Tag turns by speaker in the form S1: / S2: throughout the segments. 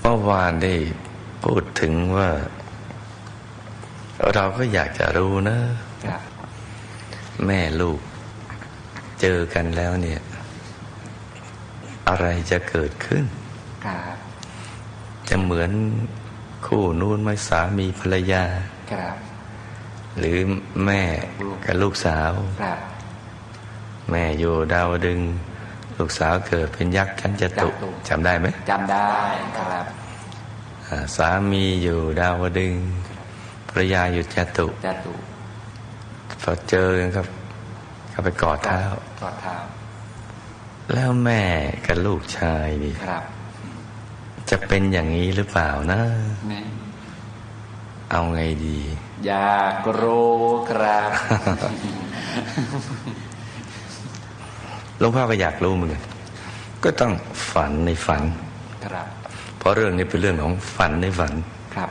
S1: เมื่อวานได้พูดถึงว่า เราก็อยากจะรู้นะ
S2: ครับ
S1: แม่ลูก เจอกันแล้วเนี่ย อะไรจะเกิดขึ้น
S2: ครับ
S1: จะเหมือนคู่นู้นไหมสามีภรรยา
S2: ครับ
S1: หรือแม่กับลูกสาว
S2: ครับ
S1: แม่อยู่ดาวดึงส์ ลูกสาวเกิดเป็นยักษ์ชั้นจตุจำได้ไหม
S2: จำได้ครับ
S1: อ่าสามีอยู่ดาวดึงส์ภรรยาอยู่จตุ
S2: จตุ
S1: พอเจอกันครับก็ไปกอดเท้า
S2: กอดเท้า
S1: แล้วแม่กับลูกชายนี่
S2: ครับ
S1: จะเป็นอย่างนี้หรือเปล่านะ
S2: นี่
S1: เอาไงดี
S2: อยากรู้ครับ
S1: ห ลวงพ่อก็อยากรู้เหมือนกันก็ต้องฝันในฝัน
S2: ครับ
S1: เพราะเรื่องนี้เป็นเรื่องของฝันในฝัน
S2: ครับ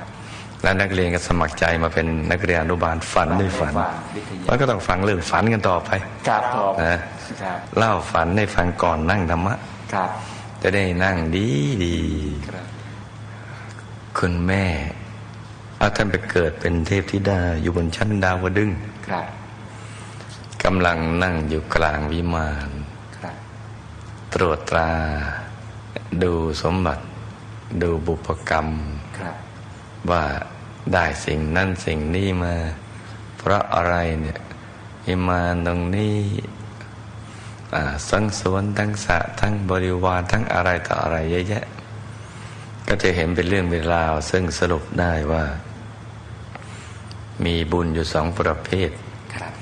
S1: แล้วนักเรียนก็สมัครใจมาเป็นนักเรียนอนุบาลฝันในฝัน
S2: วิทยา
S1: มันก็ต้องฟังเรื่องฝันกันต่อไป
S2: ครับผม
S1: นะครับเล่าฝันในฝันก่อนนั่งธรรมะ
S2: ครับ
S1: จะได้นั่งดีดี
S2: ครับ
S1: คุณแม่เอาท่านไปเกิดเป็นเทพธิดาอยู่บนชั้นดาวดึงส์
S2: ครับ
S1: กำลังนั่งอยู่กลางวิมาน
S2: ครับ
S1: ตรวจตรา ดูสมบัติ ดูบุพกรรม
S2: ครับ
S1: ว่าได้สิ่งนั่นสิ่งนี้มา เพราะอะไรเนี่ยวิมานตรงนี้อ่าสังสวนทั้งสระทั้งบริวารทั้งอะไรต่ออะไรเยอะแยะ ก็จะเห็นเป็นเรื่องเป็นราว ซึ่งสรุปได้ว่า มีบุญอยู่สองประเภท
S2: ครับ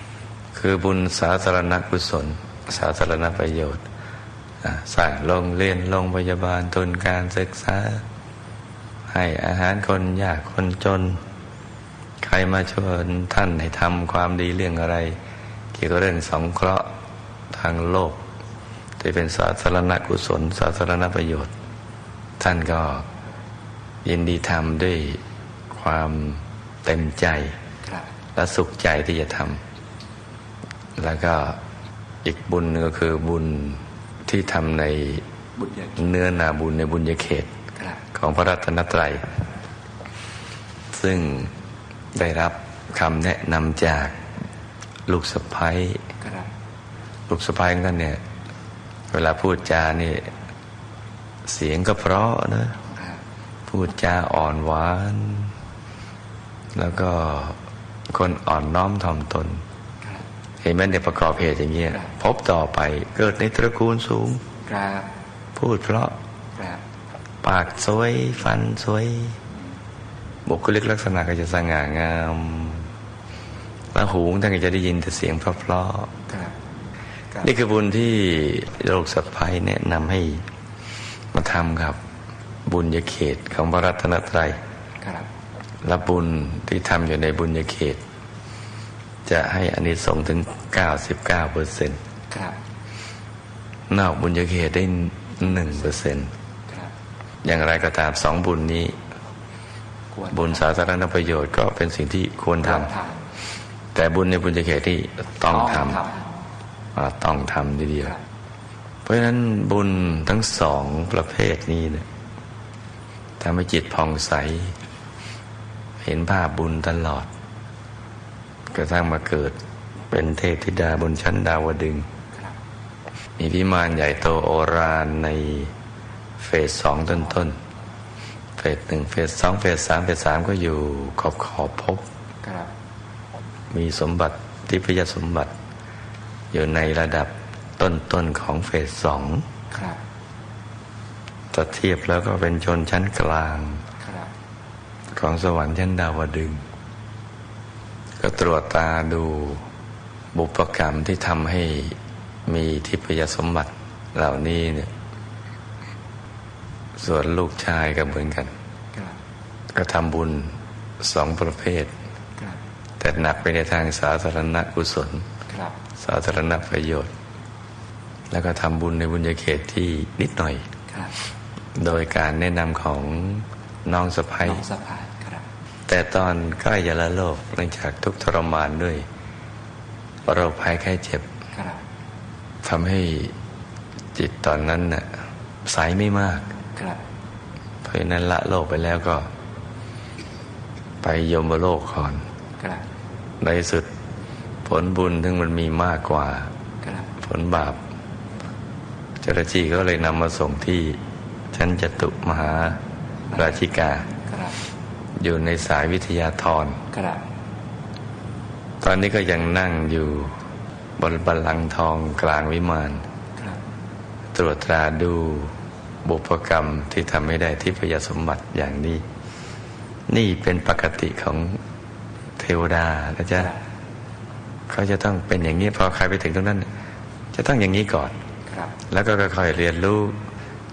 S1: คือบุญสาธารณกุศล สาธารณประโยชน์อ่า สร้างโรงเรียนโรงพยาบาลทุนการศึกษา ให้อาหารคนยากคนจน ใครมาชวนท่านให้ทำความดีเรื่องอะไร เกี่ยวกับเรื่องสงเคราะห์ทางโลกที่เป็นสาธารณกุศล สาธารณประโยชน์ ท่านก็ยินดีทำด้วยความเต็มใจ
S2: ครับ
S1: และสุขใจที่จะทำแล้วก็อีกบุญหนึ่งก็คือบุญ ที่ทำใน
S2: บุญญา
S1: เนื้อนาบุญในบุญญาเขต
S2: ครับ
S1: ของพระรัตนตรัย ซึ่งได้รับคำแนะนำจากลูกสะพ้ย
S2: ครับ
S1: ลูกสะพ้ยของท่านเนี่ย เวลาพูดจานี่ เสียงก็เพราะนะ
S2: ครับ
S1: พูดจาอ่อนหวาน แล้วก็คนอ่อนน้อมถ่อมตน
S2: ครับ
S1: เห็นไหมในประกอบเหตุอย่างเงี้ยพบต่อไปเกิดในตระกูลสูง
S2: ครับ
S1: พูดเพราะ
S2: ครับ
S1: ปากสวยฟันสวย บุคลิกลักษณะก็จะสง่างามแล้วหูของท่านก็จะได้ยินแต่เสียงเพราะ
S2: ครับครับ
S1: ๆนี่คือบุญที่โลกสัพพายแนะนำให้มาทำครับ บุญญาเขตของพระรัตนตรัย
S2: ครับ
S1: และบุญที่ทำอยู่ในบุญญาเขต จะให้อานิสงส์ถึง 99เปอร์เซ็นต์
S2: ครับ
S1: นอกบุญญาเขตได้1เปอร์เซ็นต์
S2: ครับ
S1: อย่างไรก็ตามสองบุญนี้
S2: ควร
S1: บุญสาธารณประโยชน์ก็เป็นสิ่งที่ควรท
S2: ควรทำ
S1: แต่บุญในบุญญาเขตที่ต้องท
S2: ต้องำ
S1: อ่าต้องทำทีเดียว
S2: ครับ
S1: เพราะฉะนั้นบุญทั้งสองประเภทนี้เนี่ยทำให้จิตผ่องใส เห็นภาพบุญตลอด กระทั่งมาเกิดเป็นเทพธิดาบนชั้นดาวดึงส์
S2: ครับ
S1: มีพิมานใหญ่โตโอรานในเฟสสองต้นต้นๆเฟสหนึ่งเฟสสองเฟสสามเฟสสามก็อยู่ขอบขอบภพบ
S2: ครับ
S1: มีสมบัติทิพยสมบัติ อยู่ในระดับต้นๆของเฟสสอง
S2: ครับ
S1: จะเทียบแล้วก็เป็นชนชั้นกลาง
S2: ครับ
S1: ของสวรรค์ชั้นดาวดึงส์ ก็ตรวจตาดูบุพกรรมที่ทำให้มีทิพยสมบัติเหล่านี้เนี่ยส่วนลูกชายก็เหมือนกัน
S2: ครับ
S1: ก็ทำบุญสองประเภท
S2: ครับ
S1: แต่หนักไปในทางสาธารณกุศล
S2: ครับ
S1: สาธารณประโยชน์ แล้วก็ทำบุญในบุญญาเขตที่นิดหน่อย
S2: ครับ
S1: โดยการแนะนำของน้องสะพ้ย
S2: น้องสะพายครับ
S1: แต่ตอนใกล้จะละโลกเนื่องจากทุกข์ทรมานด้วยโรคภัยไข้เจ็บ
S2: ครับ
S1: ทำให้จิตตอนนั้นน่ะใสไม่มาก
S2: ครับ
S1: พเพราะฉะนั้นละโลกไปแล้วก็ ไปยมโลกก่อน
S2: ครับ
S1: ในสุดผลบุญถึงมันมีมากกว่า
S2: ครับ
S1: ผลบาปเจรจีก็เลยนำมาส่งที่ชั้นจตุมหาราชิกา
S2: ครับ
S1: อยู่ในสายวิทยาธร
S2: ครับ
S1: ตอนนี้ก็ยังนั่งอยู่บนบัลลังก์ทองกลางวิมาน
S2: ครับ
S1: ตรวจตราดูบุพกรรมที่ทำไม่ได้ที่พยาสมบัติอย่างนี้ นี่เป็นปกติของเทวดานะจ๊ะเขาจะต้องเป็นอย่างนี้พอใครไปถึงตรงนั้น จะต้องอย่างนี้ก่อน
S2: ครับ
S1: แล้วก็ค่อยๆเรียนรู้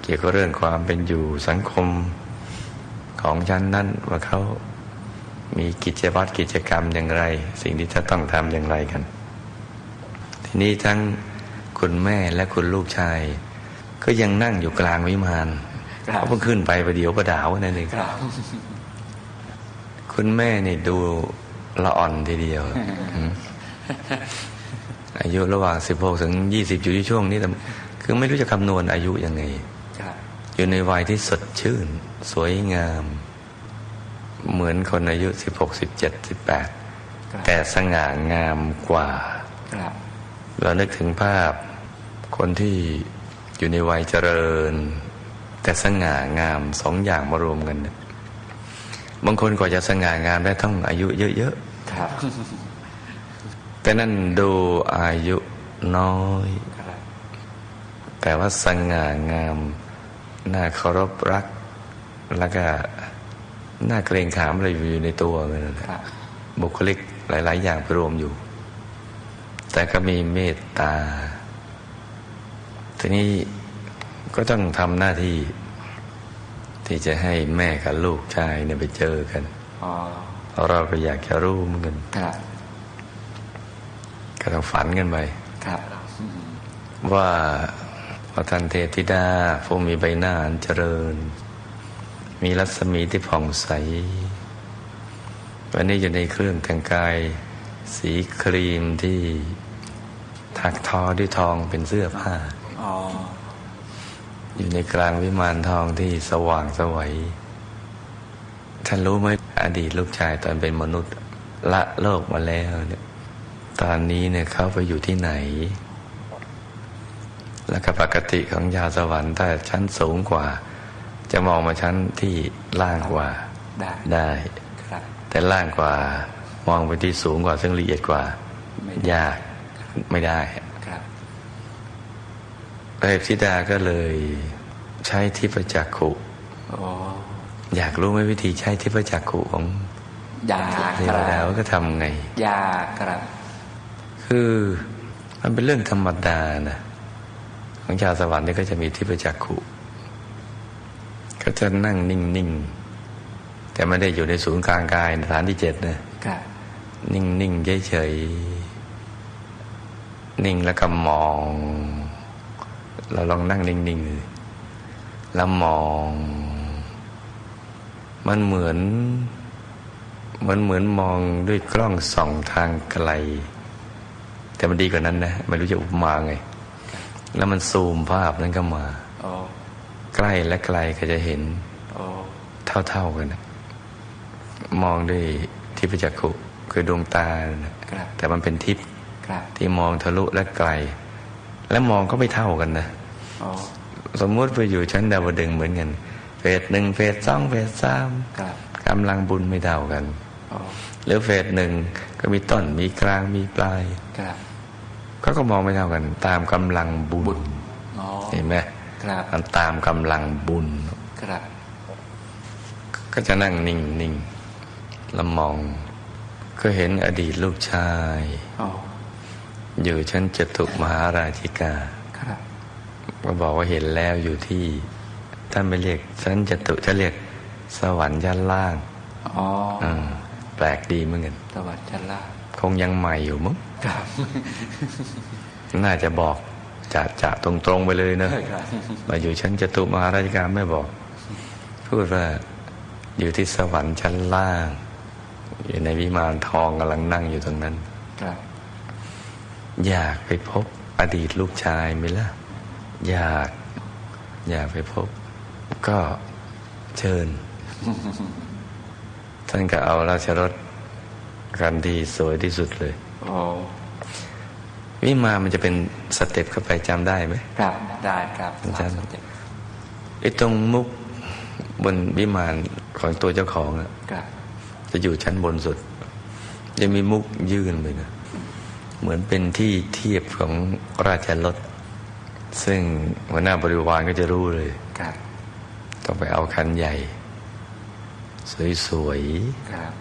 S1: เกี่ยวกับเรื่องความเป็นอยู่สังคม ของชั้นนั้นว่าเขามีกิจวัตรกิจกรรมอย่างไร สิ่งที่จะต้องทำอย่างไรกัน ทีนี้ทั้งคุณแม่และคุณลูกชาย ก็ยังนั่งอยู่กลางวิมาน
S2: ครับ
S1: เขาเพิ่งขึ้นไปประเดี๋ยวประดาวนั่นเอง
S2: ครับ
S1: คุณแม่นี่ดูละอ่อนทีเดียวอืมอายุระหว่าง16ถึง20อยู่ที่ช่วงนี้แต่คือไม่รู้จะคำนวณอายุยังไง
S2: ครับ
S1: อยู่ในวัยที่สดชื่น สวยงาม เหมือนคนอายุ16 17 18แต่สง่างามกว่า
S2: ครับ
S1: เรานึกถึงภาพคนที่อยู่ในวัยเจริญ แต่สง่างามสองอย่างมารวมกันเนี่ยบางคนกว่าจะสง่างามได้ต้องอายุเยอะ
S2: ครับ
S1: ๆแต่นั่นดูอายุน้อย
S2: ครับ
S1: แต่ว่าสง่างาม น่าเคารพรัก แล้วก็น่าเกรงขามอะไรอยู่ในตัวมันนั่นแหละ
S2: ครับ
S1: บุคลิกหลาย ๆ อย่างไปรวมอยู่ แต่ก็มีเมตตา ทีนี้ก็ต้องทำหน้าที่ ที่จะให้แม่กับลูกชายเนี่ยไปเจอกัน
S2: อ๋อ
S1: เพราะเราก็อยากจะรู้เหมือนกัน
S2: ครับ
S1: ก็ต้องฝันกันไป
S2: ครับ
S1: ว่าพระทันเทพธิดาผู้มีใบหน้าอันเจริญ มีรัศมีที่ผ่องใส วันนี้อยู่ในเครื่องแต่งกาย สีครีมที่ถักทอด้วยทองเป็นเสื้อผ้า
S2: อ๋อ
S1: อยู่ในกลางวิมานทองที่สว่างสวัยท่านรู้ไหมอดีตลูกชายตอนเป็นมนุษย์ ละโลกมาแล้วเนี่ย ตอนนี้เนี่ยเขาไปอยู่ที่ไหน แล้วก็ปกติของยาสวรรค์ถ้าชั้นสูงกว่า จะมองมาชั้นที่ล่างกว่า
S2: ได้
S1: ได้
S2: ครับ
S1: แต่ล่างกว่ามองไปที่สูงกว่าซึ่งละเอียดกว่า
S2: ไม่
S1: ยากไม่ได้
S2: ครับ
S1: เทพธิดาก็เลยใช้ทิพจักขุ
S2: อ๋อ
S1: อยากรู้ไหมวิธีใช้ทิพจักขุของ
S2: ยา
S1: เท
S2: ควรับ
S1: ดาว่าก็ทำไง
S2: ยาครับ
S1: คือมันเป็นเรื่องธรรมดานะของชาวสวรรค์นี่ก็จะมีทิพจักขุ ก็จะนั่งนิ่งๆ แต่ไม่ได้อยู่ในศูนย์กลางกายฐานที่เจ็ดนะ
S2: ครับ
S1: นิ่งๆเฉยๆนิ่งแล้วก็มอง เราลองนั่งนิ่งๆเลยแล้วมอง มันเหมือนมันเหมือนมองด้วยกล้องส่องทางไกล แต่มันดีกว่านั้นนะไม่รู้จะอุปมาไง แล้วมันซูมภาพนั้นก็มา
S2: อ๋อ
S1: ใกล้และไกลก็จะเห็น
S2: อ๋อ
S1: เท่าๆกันนะมองด้วยทิพจักขุคือดวงตานะ
S2: ครับ
S1: แต่มันเป็นทิพย์
S2: ครับ
S1: ที่มองทะลุและไกล และมองก็ไม่เท่ากันนะ
S2: อ๋อ
S1: สมมุติไปอยู่ชั้นดาวดึงส์เหมือนกันเฟสหนึ่งเฟสสองเฟสสาม
S2: ครับ
S1: กำลังบุญไม่เท่ากัน
S2: อ๋อ
S1: หรือเฟสหนึ่งก็มีต้นมีกลางมีปลาย
S2: ครับ
S1: ก็ก็มองไม่เท่ากัน ตามกำลังบุญ
S2: อ๋อ
S1: เห็นไหม
S2: ครับ
S1: มันตามกำลังบุญ
S2: ครับ
S1: ก็จะนั่งนิ่งนิ่งแล้วมอง ก็เห็นอดีตลูกชาย
S2: อ๋อ
S1: อยู่ชั้นจตุมหาราชิกา
S2: ครับ
S1: ก็บอกว่าเห็นแล้วอยู่ที่ท่านไม่เรียกชั้นจตุจะเรียกสวรรค์ชั้นล่าง
S2: อ๋อ
S1: อ่าแปลกดีเหมือนกัน
S2: สวัสดิ์ชั้นล่าง
S1: คงยังใหม่อยู่มั้ง
S2: ครับ
S1: น่าจะบอก จะจะตรงๆไปเลยนะ
S2: ครับ
S1: มาอยู่ชั้นจตุมหาราชิกาไม่บอก พูดว่าอยู่ที่สวรรค์ชั้นล่าง อยู่ในวิมานทองกำลังนั่งอยู่ตรงนั้น
S2: ครับ
S1: อยากไปพบอดีตลูกชายไหมล่ะ อยาก อยากไปพบ ก็เชิญ ท่านก็เอาราชรถคันที่สวยที่สุดเลย
S2: โอ้
S1: วิมานมันจะเป็นสเต็ปเข้าไปจำได้ไหม
S2: ครับได้ครับ
S1: อาจารย์
S2: สมสิบ
S1: ไอ้ตรงมุกบนวิมานของตัวเจ้าของอะ
S2: ครับ
S1: จะอยู่ชั้นบนสุด จะมีมุกยื่นไปนะเหมือนเป็นที่เทียบของราชรถซึ่งหัวหน้าบริวารก็จะรู้เลย
S2: ครับ
S1: ต้องไปเอาคันใหญ่ สวย
S2: ครับ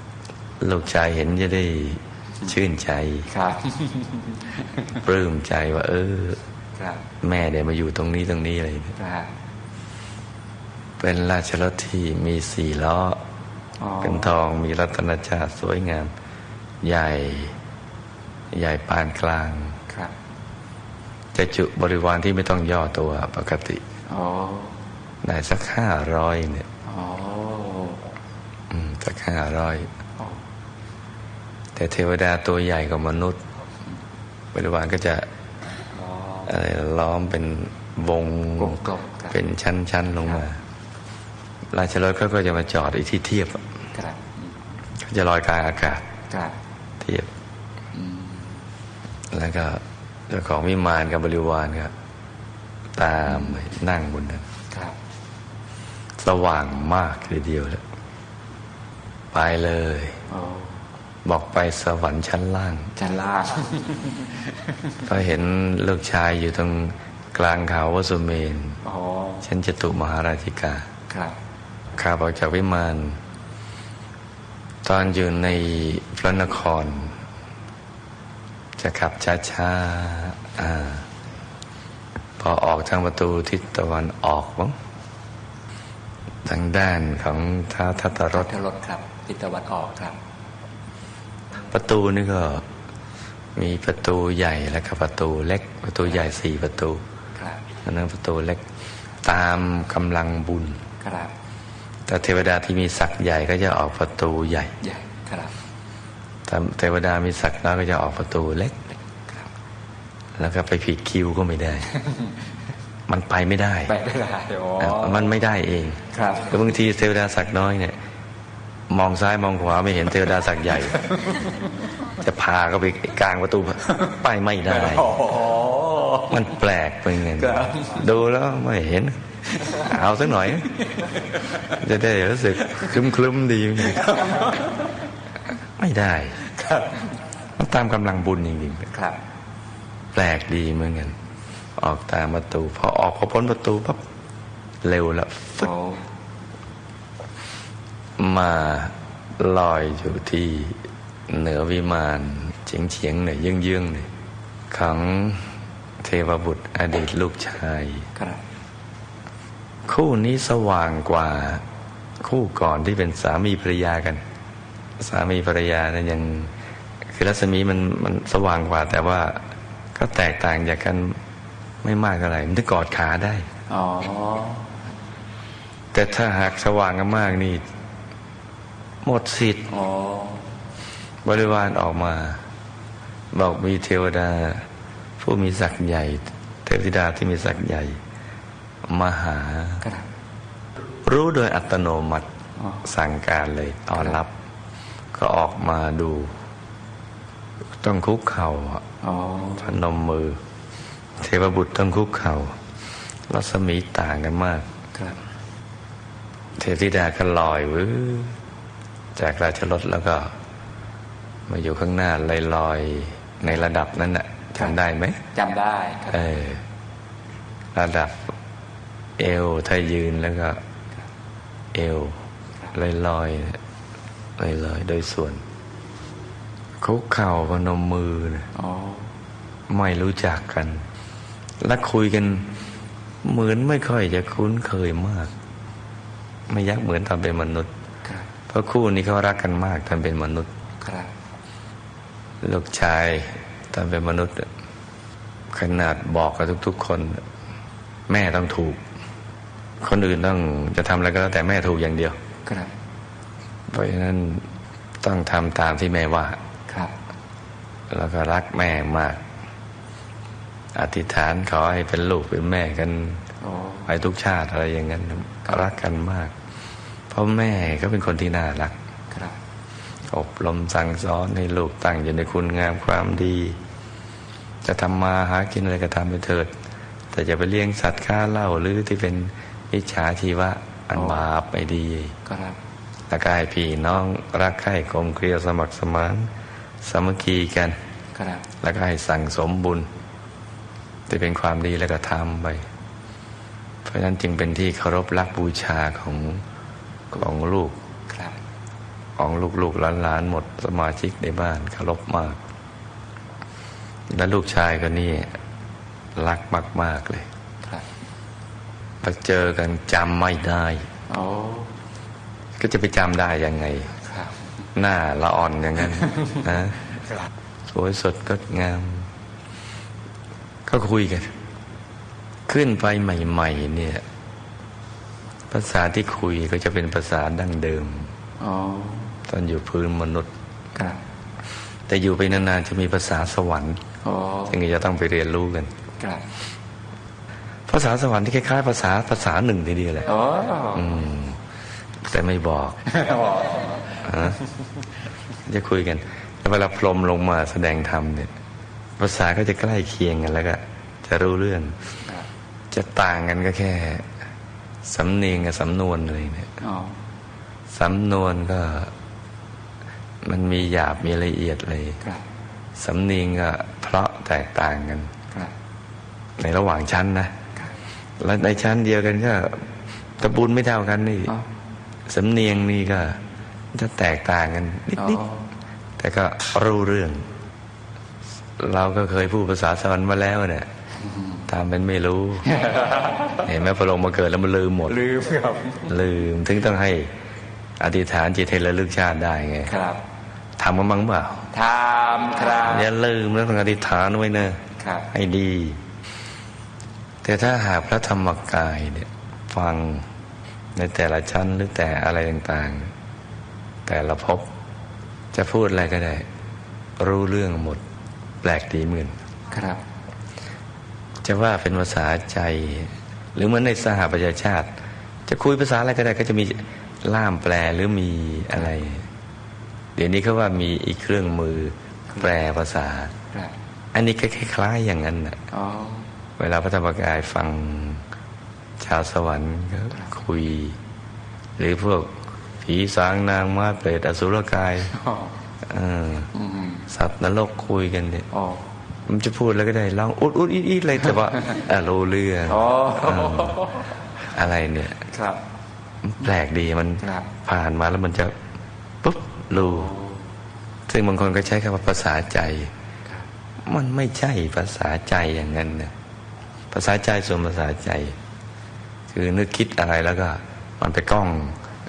S1: ๆลูกชายเห็นจะได้ ชื่นใจ
S2: ครับ
S1: ปลื้มใจว่า เออ
S2: ครับ
S1: แม่ได้มาอยู่ตรงนี้ตรงนี้อะไรอย่างเงี้ย
S2: ครับ
S1: เป็นราชรถที่มีสี่ล้อ
S2: อ๋อ
S1: เป็นทองมีรัตนชาติสวยงาม ใหญ่ ใหญ่ปานกลาง
S2: ครับ
S1: จะจุบริวารที่ไม่ต้องย่อตัวปกติ
S2: โอ้
S1: ได้สักห้าร้อยเนี่ย
S2: โอ้
S1: อืมสักห้าร้อย
S2: โอ้
S1: แต่เทวดาตัวใหญ่กว่ามนุษย์บริวารก็จะ
S2: โอ้
S1: อะไรล้อมเป็นวง
S2: กลมกลมครับ
S1: เป็นชั้น ๆ ลงมา ราชรถเขาก็จะมาจอดไอ้ที่เทียบอะ
S2: ครับ
S1: เขาจะลอยกลางอากาศ
S2: ครับ
S1: เทียบ
S2: อืม
S1: แล้วก็เจ้าของวิมานกับบริวารก็ตามไปนั่งบนนั้น
S2: ครับ
S1: สว่างมากทีเดียวแล้วไปเลย
S2: โอ้
S1: บอกไปสวรรค์ชั้นล่าง
S2: จันล่าง
S1: ก็เห็นลูกชายอยู่ตรงกลางเขาวสุเมน
S2: โอ้
S1: ชั้นจตุมหาราชิกา
S2: ครับ
S1: ข้าบออกจากวิมานตอนอยู่ในพระนคร จะขับช้าๆอ่าพอออกทางประตูทิศตะวันออกมั้งทางด้านของท้าวทัตตร
S2: ร
S1: ถ
S2: ถรถครับ ทิศตะวันออกครับ
S1: ประตูนี่ก็มีประตูใหญ่และก็ประตูเล็ก ประตูใหญ่สี่ประตู
S2: ครับ
S1: อันนั้นประตูเล็กตามกำลังบุญ
S2: ครับ
S1: แต่เทวดาที่มีศักย์ใหญ่ก็จะออกประตูใหญ่
S2: ใหญ่ครับ
S1: แต่เทวดามีศักดิ์น้อยก็จะออกประตูเล็ก
S2: ครับ
S1: แล้วก็ไปผิดคิวก็ไม่ได้ มันไปไม่ได้
S2: ไปไม่ได้โอ้
S1: อะมันไม่ได้เอง
S2: ครับ
S1: คือบางทีเทวดาศักดิ์น้อยเนี่ย มองซ้ายมองขวาไม่เห็นเทวดาศักดิ์ใหญ่ จะพาก็ไปกลางประตูไปไม่ได้
S2: โอ้โห
S1: มันแปลกไปไง
S2: ครับ
S1: ดูแล้วไม่เห็น เอาสักหน่อย จะได้รู้สึกคลุ้มคลุมๆดี ไม่ได้
S2: ครับ
S1: ต้องตามกำลังบุญจริง
S2: ครับ
S1: ๆแปลกดีเหมือนกันออกตามประตู พอออกพอพ้นประตูปั๊บเร็วแล้วฟึด
S2: โอ้
S1: มาลอยอยู่ที่เหนือวิมานเฉียงเฉียงๆหน่อยเยื้องเยื้องๆหน่อยของเทวบุตรอดีตลูกชาย
S2: ครับ
S1: คู่นี้สว่างกว่าคู่ก่อนที่เป็นสามีภรรยากัน สามีภรรยานั้นยังคือรัศมีมันมันสว่างกว่า แต่ว่าก็แตกต่างจากกันไม่มากเท่าไหร่มันจะกอดขาได้
S2: อ๋อ
S1: แต่ถ้าหากสว่างกันมากนี่ หมดสิทธิ์
S2: อ๋อบ
S1: ริวารออกมา บอกมีเทวดา ผู้มีศักดิ์ใหญ่ เทวธิดาที่มีศักดิ์ใหญ่มาหา
S2: ครับ
S1: รู้โดยอัตโนมัติ
S2: อ๋อ
S1: สั่งการเลยตอนรับ ก็ออกมาดู ต้องคุกเข่าอะ
S2: อ๋อ
S1: พนมมือ เทวบุตรต้องคุกเข่ารัศมีต่างกันมาก
S2: ครับ
S1: เทพธิดาก็ลอยวื้อ จากราชรถแล้วก็ มาอยู่ข้างหน้าลอยลอยๆในระดับนั้นน่ะจำได้ไหม
S2: จำได้ครับ
S1: เออระดับเอวถ้ายืนแล้วก็ เอวลอยลอยลอยลอยๆโดยส่วนคุกเข่าพนมมือนะ
S2: อ๋อ
S1: ไม่รู้จักกัน และคุยกันเหมือนไม่ค่อยจะคุ้นเคยมาก ไม่ยักเหมือนตอนเป็นมนุษย์
S2: ค รับ
S1: เพราะคู่นี้เขารักกันมากตอนเป็นมนุษย์
S2: ครับ
S1: ลูกชายตอนเป็นมนุษย์อะขนาดบอกกับทุก ๆ คน แม่ต้องถูก คนอื่นต้องจะทำอะไรก็แล้วแต่แม่ถูกอย่างเดียว
S2: ครับ
S1: เพราะฉะนั้นต้องทำตามที่แม่ว่า
S2: ครับ
S1: แล้วก็รักแม่มาก อธิษฐานขอให้เป็นลูกเป็นแม่กัน
S2: โอ้
S1: ไปทุกชาติอะไรอย่างนั้นรักกันมาก เพราะแม่ก็เป็นคนที่น่ารัก
S2: ครับ
S1: อบรมสั่งสอนให้ลูกตั้งอยู่ในคุณงามความดี จะทำมาหากินอะไรก็ทำไปเถิด แต่จะไปเลี้ยงสัตว์ฆ่าเหล้าหรือที่เป็นวิชาชีวะอันบาปไม่ดี
S2: ครับ
S1: แล้วก็ให้พี่น้องรักใคร่กลมเกลียวสมัครสมานสามัคคีกัน
S2: ครับ
S1: แล้วก็ให้สั่งสมบุญที่เป็นความดีแล้วก็ทำไป เพราะฉะนั้นจึงเป็นที่เคารพรักบูชาของ ของลูก
S2: ครับ
S1: ของลูกๆหลานๆหมดสมาชิกในบ้านเคารพมาก และลูกชายคนนี้รักมาก ๆ เลย
S2: ครับ
S1: พอเจอกันจำไม่ได้
S2: โอ้
S1: ก็จะไปจำได้ยังไง
S2: ครับ
S1: หน้าละอ่อนอย่างนั้นนะ
S2: ครับ
S1: สวยสดงดงาม ก็คุยกัน ขึ้นไปใหม่ ๆ เนี่ย ภาษาที่คุยก็จะเป็นภาษาดั้งเดิม
S2: โอ้
S1: ตอนอยู่พื้นมนุษย์
S2: ครับ
S1: แต่อยู่ไปนานๆจะมีภาษาสวรรค์
S2: โอ้
S1: ซึ่งจะต้องไปเรียนรู้กัน
S2: ครับ
S1: ภาษาสวรรค์ที่คล้ายๆภาษาภาษาหนึ่งทีเดียวแหละ
S2: โอ้
S1: อืมแต่ไม่บอกฮะจะคุยกันแล้วเวลาพรหมลงมาแสดงธรรมเนี่ย ภาษาก็จะใกล้เคียงกันแล้วก็จะรู้เรื่อง
S2: ครับ
S1: จะต่างกันก็แค่ สำเนียงกับสำนวนเลยเนี่ย
S2: โอ้
S1: สำนวนก็ มันมีหยาบมีละเอียดเลย
S2: ครับ
S1: สำเนียงก็เพราะแตกต่างกัน
S2: ครับ
S1: ในระหว่างชั้นนะแล้วในชั้นเดียวกันก็ตะบุญไม่เท่ากันนี่
S2: โอ้
S1: สำเนียงนี่ก็ จะแตกต่างกันนิด
S2: โอ้
S1: ๆแต่ก็รู้เรื่อง เราก็เคยพูดภาษาสวรรค์มาแล้วเนี่ย ทำเป็นไม่รู้เห็นไหมพอลงมาเกิดแล้วมันลืมหมด
S2: ลืมครับ
S1: ลืมถึงต้องให้อธิษฐานจิตให้ระลึกชาติได้ไง
S2: ครับ
S1: ทำกันบ้างเปล่า
S2: ทามครับ
S1: อย่าลืมแล้วต้องอธิษฐานไว้เนอะ
S2: ครับ
S1: ให้ดี แต่ถ้าหากพระธรรมกายเนี่ย ฟังในแต่ละชั้นหรือแต่อะไรต่างๆ แต่ละภพจะพูดอะไรก็ได้ รู้เรื่องหมด แปลกดีเหมือน
S2: ครับ
S1: จะว่าเป็นภาษาใจ หรือเหมือนในสหประชาชาติ จะคุยภาษาอะไรก็ได้ก็จะมีล่ามแปลหรือมีอะไร เดี๋ยวนี้เขาว่ามีอีกเครื่องมือแปลภาษา
S2: ครับ
S1: อันนี้ก็คล้ายๆอย่างนั้นนะ
S2: โอ้
S1: เวลาพระธรรมกายฟังชาวสวรรค์ก็คุย หรือพวกผีสางนางมาเปรตอสุรกาย
S2: โอ้
S1: เออ
S2: อืม
S1: สัตว์นรกคุยกันเนี่ย
S2: โอ้
S1: มันจะพูดแล้วก็ได้ร้องอุดอุดอิดอิดเลยแต่ว่าอะรู้เรื่อง
S2: โอ้
S1: เอออะไรเนี่ย
S2: ครับ
S1: แปลกดีมัน
S2: ครับ
S1: ผ่านมาแล้วมันจะปุ๊บรู้ซึ่งบางคนก็ใช้คำว่าภาษาใจ มันไม่ใช่ภาษาใจอย่างนั้นนะภาษาใจส่วนภาษาใจ คือนึกคิดอะไรแล้วก็ มันไปกล้อง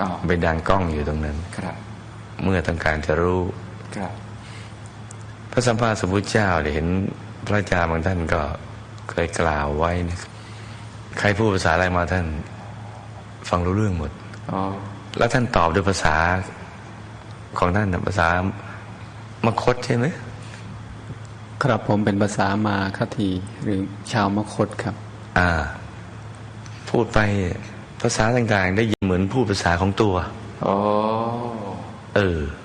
S2: อ๋อ
S1: ไปดังกล้องอยู่ตรงนั้น
S2: ครับ
S1: เมื่อต้องการจะรู้
S2: ครับ
S1: พ ระสัมมาสัมพุทธเจ้าเนี่ยเห็นพระอาจารย์บางท่านก็เคยกล่าวไว้นะใครพูดภาษาอะไรมาท่าน ฟังรู้เรื่องหมด
S2: โอ้
S1: แล้วท่านตอบด้วยภาษาของท่านน่ะภาษามคตใช่ไหม
S3: ครับผมเป็นภาษามาคทีหรือชาวมคตครับ
S1: อ่า พูดไปภาษาต่างๆ ได้ยินเหมือนพูดภาษาของตัว
S2: โอ้
S1: เออ
S2: อ๋อ
S1: นี่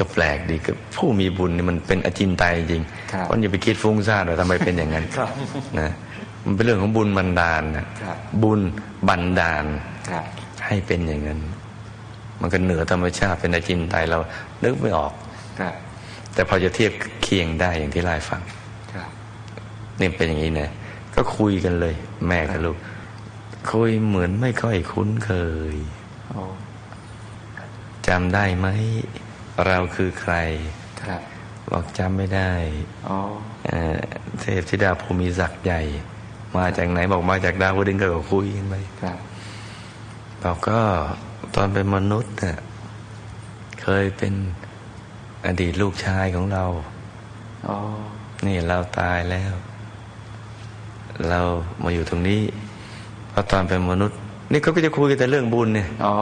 S1: ก็แปลกดีก็ผู้มีบุญนี่มันเป็นอจินไตยจริง
S2: ครับ
S1: คนอย่าไปคิดฟุ้งซ่านว่าทำไมเป็นอย่างนั้น
S2: ครับ
S1: นะมันเป็นเรื่องของบุญบันดาลนะครับบุญบันดาล
S2: ครับ
S1: ให้เป็นอย่างนั้น มันก็เหนือธรรมชาติเป็นอจินไตยเรานึกไม่ออก
S2: ครับ
S1: แต่พอจะเทียบเคียงได้อย่างที่ไล่าให้ฟัง
S2: ครับ
S1: นี่เป็นอย่างนี้นะก็คุยกันเลย แม่กับลูกคุยเหมือนไม่ค่อยคุ้นเคย
S2: โอ้
S1: จำได้ไหม เราคือใคร
S2: ครับ
S1: บอกจำไม่ได้
S2: โอ้
S1: เอ่อเทพธิดาภูมิศักดิ์ใหญ่ มาจากไหนบอกมาจากดาวดึงส์ก็คุยกันไป
S2: ครับ
S1: บอกก็ตอนเป็นมนุษย์น่ะเคยเป็นอดีตลูกชายของเรา
S2: โอ้
S1: นี่เราตายแล้ว เรามาอยู่ตรงนี้ เพราะตอนเป็นมนุษย์ นี่เขาก็จะคุยกันแต่เรื่องบุญเนี่ย
S2: โอ้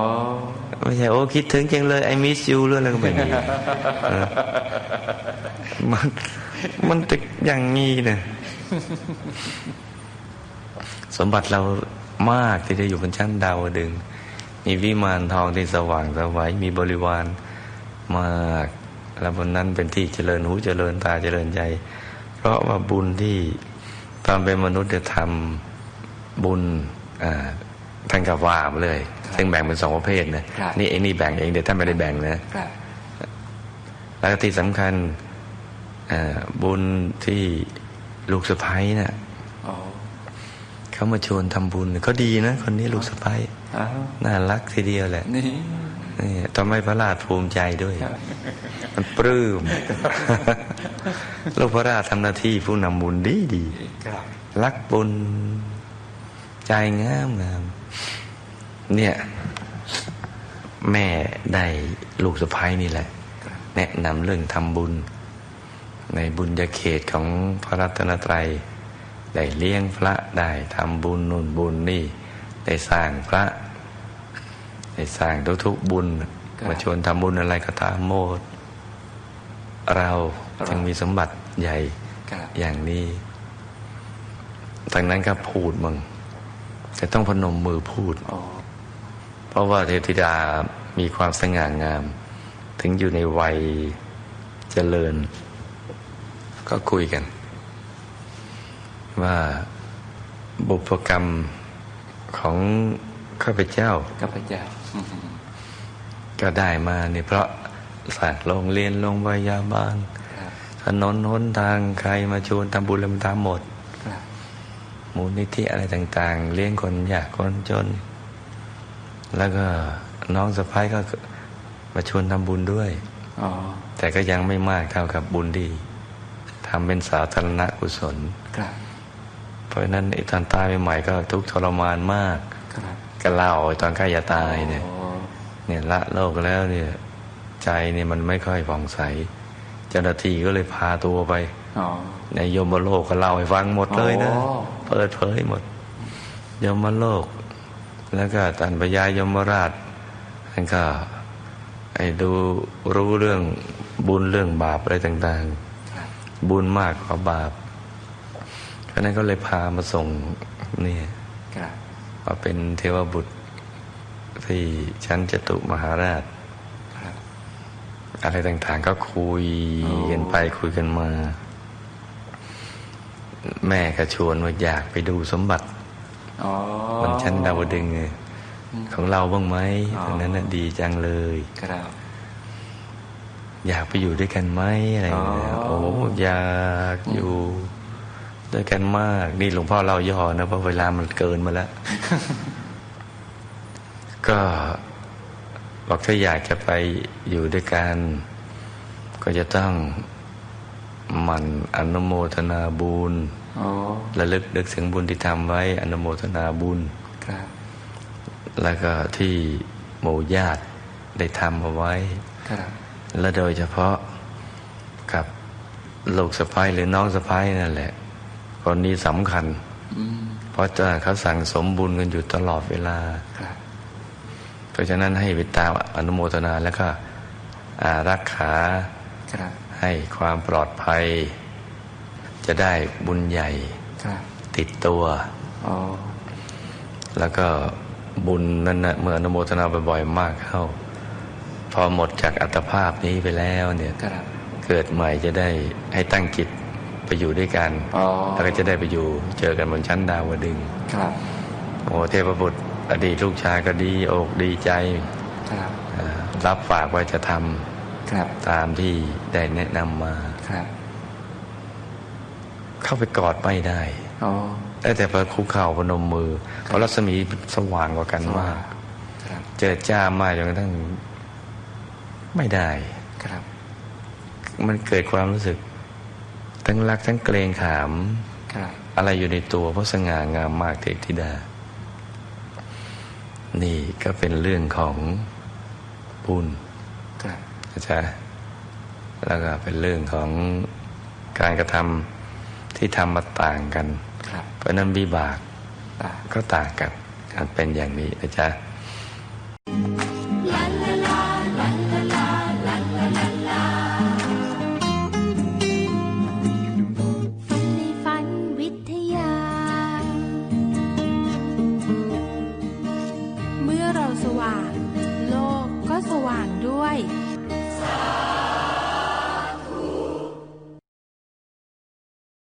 S1: ไม่ใช่โอ้คิดถึงจังเลยไอ้มิสยูเรื่องอะไรก็ไม่มีเออมันมันจะอย่างงี้เนี่ยสมบัติเรามากที่ได้อยู่บนชั้นดาวดึงส์มีวิมานทองที่สว่างสวัยมีบริวารมาก แล้วบนนั้นเป็นที่เจริญหูเจริญตาเจริญใจ เพราะว่าบุญที่ตอนเป็นมนุษย์จะทำบุญอ่า ท่านกับว่ามาเลย ซึ่งแบ่งเป็นสองประเภทนะครับนี่เองนี่แบ่งเองเดี๋ยวท่านไม่ได้แบ่งนะ
S2: ครับ
S1: แล้วก็ที่สำคัญเอ่อบุญที่ลูกสะพ้ายน่ะ
S2: อ๋อ
S1: เขามาชวนทำบุญก็ดีนะ คนนี้ลูกสะพ้าย
S2: อ้าว
S1: น่ารักทีเดียวแหละ
S2: นี่
S1: นี่ทำให้พระราชภูมิใจด้วย
S2: ครับ
S1: มันปลื้มลูกพระราชทำหน้าที่ผู้นำบุญดีดี
S2: ครับ
S1: รักบุญใจงามงาม เนี่ยแม่ได้ลูกสะพ้ายนี่แหละ แนะนำเรื่องทำบุญ ในบุญญาเขตของพระรัตนตรัย ได้เลี้ยงพระได้ทำบุญนู่นบุญนี่ ได้สร้างพระ ได้สร้างทุกๆบุญมาชวนทำบุญอะไรก็ตามโมด เราจึงมีสมบัติใหญ่อย่างนี้ทางนั้นก็พูดมึง จะต้องพนมมือพูด
S2: อ๋อ
S1: เพราะว่าเทพธิดามีความสง่างาม ถึงอยู่ในวัยเจริญ ก็คุยกัน ว่าบุพกรรมของข้าพเจ้า
S2: ข้าพเจ้าอืม
S1: ก็ได้มาเนี่ยเพราะสร้างโรงเรียนโรงพยาบาล
S2: ครับ
S1: ถนนหนทางใครมาชวนทำบุญแล้วมันทำหมด
S2: ครับ
S1: มูลนิธิอะไรต่าง ๆ เลี้ยงคนยากคนจน แล้วก็น้องสะพ้ายก็มาชวนทำบุญด้วย
S2: อ๋อ
S1: แต่ก็ยังไม่มากเท่ากับบุญที่ทำเป็นสาธารณกุศล
S2: ครับ
S1: เพราะฉะนั้นไอ้ตอนตายใหม่ๆก็ทุกข์ทรมานมาก
S2: ครับ
S1: ก็เล่าไอ้ตอนใกล้จะตายเนี่ย
S2: อ๋อ
S1: เนี่ยละโลกแล้วเนี่ย ใจเนี่ยมันไม่ค่อยผ่องใสเจ้าหน้าที่ก็เลยพาตัวไป
S2: อ๋อ
S1: ในยมโลกก็เล่าให้ฟังหมดเลยนะ
S2: อ๋อ
S1: เปิดเผยหมด ยมโลก แล้วก็ตันพญายมราชท่านก็ไอ้ดูรู้เรื่องบุญเรื่องบาปอะไรต่าง ๆ บุญมากกว่าบาปเพราะนั้นก็เลยพามาส่งเนี่ยมาเป็นเทวบุตรที่ชั้นจตุมหาราช อะไรต่างๆ ก็คุยกันไปคุยกันมา แม่ก็ชวนว่าอยากไปดูสมบัติ
S2: อ๋อบ
S1: นชั้นดาวดึงส์ของเราบ้างไหม
S2: อ๋อ
S1: ตอนนั้นน่ะดีจังเลย
S2: ครับ
S1: อยากไปอยู่ด้วยกันไหมอะไรอย่างเงี้ย
S2: อ๋อ
S1: โอ้อยากอยู่ด้วยกันมาก นี่หลวงพ่อเราย่อนะเพราะเวลามันเกินมาแล้ว ก็บอกถ้าอยากจะไปอยู่ด้วยกัน ก็จะต้องห มันอนุโมทนาบุญ
S2: อ๋อ
S1: ระลึกนึกถึงบุญที่ทำไว้อนุโมทนาบุญ
S2: ครับ
S1: แล้วก็ที่หมู่ญาติได้ทำเอาไว้
S2: ครับ
S1: และโดยเฉพาะกับลูกสะพ้ายหรือน้องสะพ้ายนั่นแหละ คนนี้สำคัญ
S2: อืม
S1: เพราะจะเขาสั่งสมบุญกันอยู่ตลอดเวลา
S2: ครับ
S1: เพราะฉะนั้นให้ไปตามอนุโมทนาแล้วก็อารักขา
S2: ครับ
S1: ให้ความปลอดภัย จะได้บุญใหญ่
S2: ครับ
S1: ติดตัว
S2: อ๋อ
S1: แล้วก็บุญนั้นนะเมื่ออนุโมทนาบ่อยๆมากเข้า พอหมดจากอัตภาพนี้ไปแล้วเนี่ย
S2: ครับ
S1: เกิดใหม่จะได้ให้ตั้งจิตไปอยู่ด้วยกัน
S2: อ๋อ
S1: แล้วก็จะได้ไปอยู่เจอกันบนชั้นดาวดึงส์
S2: ครับ
S1: โอ้เทพบุตรอดีตลูกชายก็ดีอกดีใจ
S2: ครับ
S1: อ่ารับฝากว่าจะท
S2: ครับำ
S1: ตามที่ได้แนะนำมา
S2: ครับ
S1: เข้าไปกอดไม่ได้
S2: อ๋อ
S1: ได้แต่พอคุกเข่าพนมมือ เพราะรัศมีสว่างกว่ากันมาก
S2: ครับ
S1: เจอจ้ามากจนกระทั่งไม่ได้
S2: ครับ
S1: มันเกิดความรู้สึก ทั้งรักทั้งเกรงขาม
S2: ครับ
S1: อะไรอยู่ในตัว เพราะสง่างามมากเทพธิดา นี่ก็เป็นเรื่องของบุญ
S2: ครับ
S1: นะจ๊ะแล้วก็เป็นเรื่องของการกระทำที่ทำมาต่างกัน
S2: ครับ
S1: เพราะฉะนั้นวิบาก
S2: อ่า
S1: ก็ต่างกันมันเป็นอย่างนี้นะจ๊ะ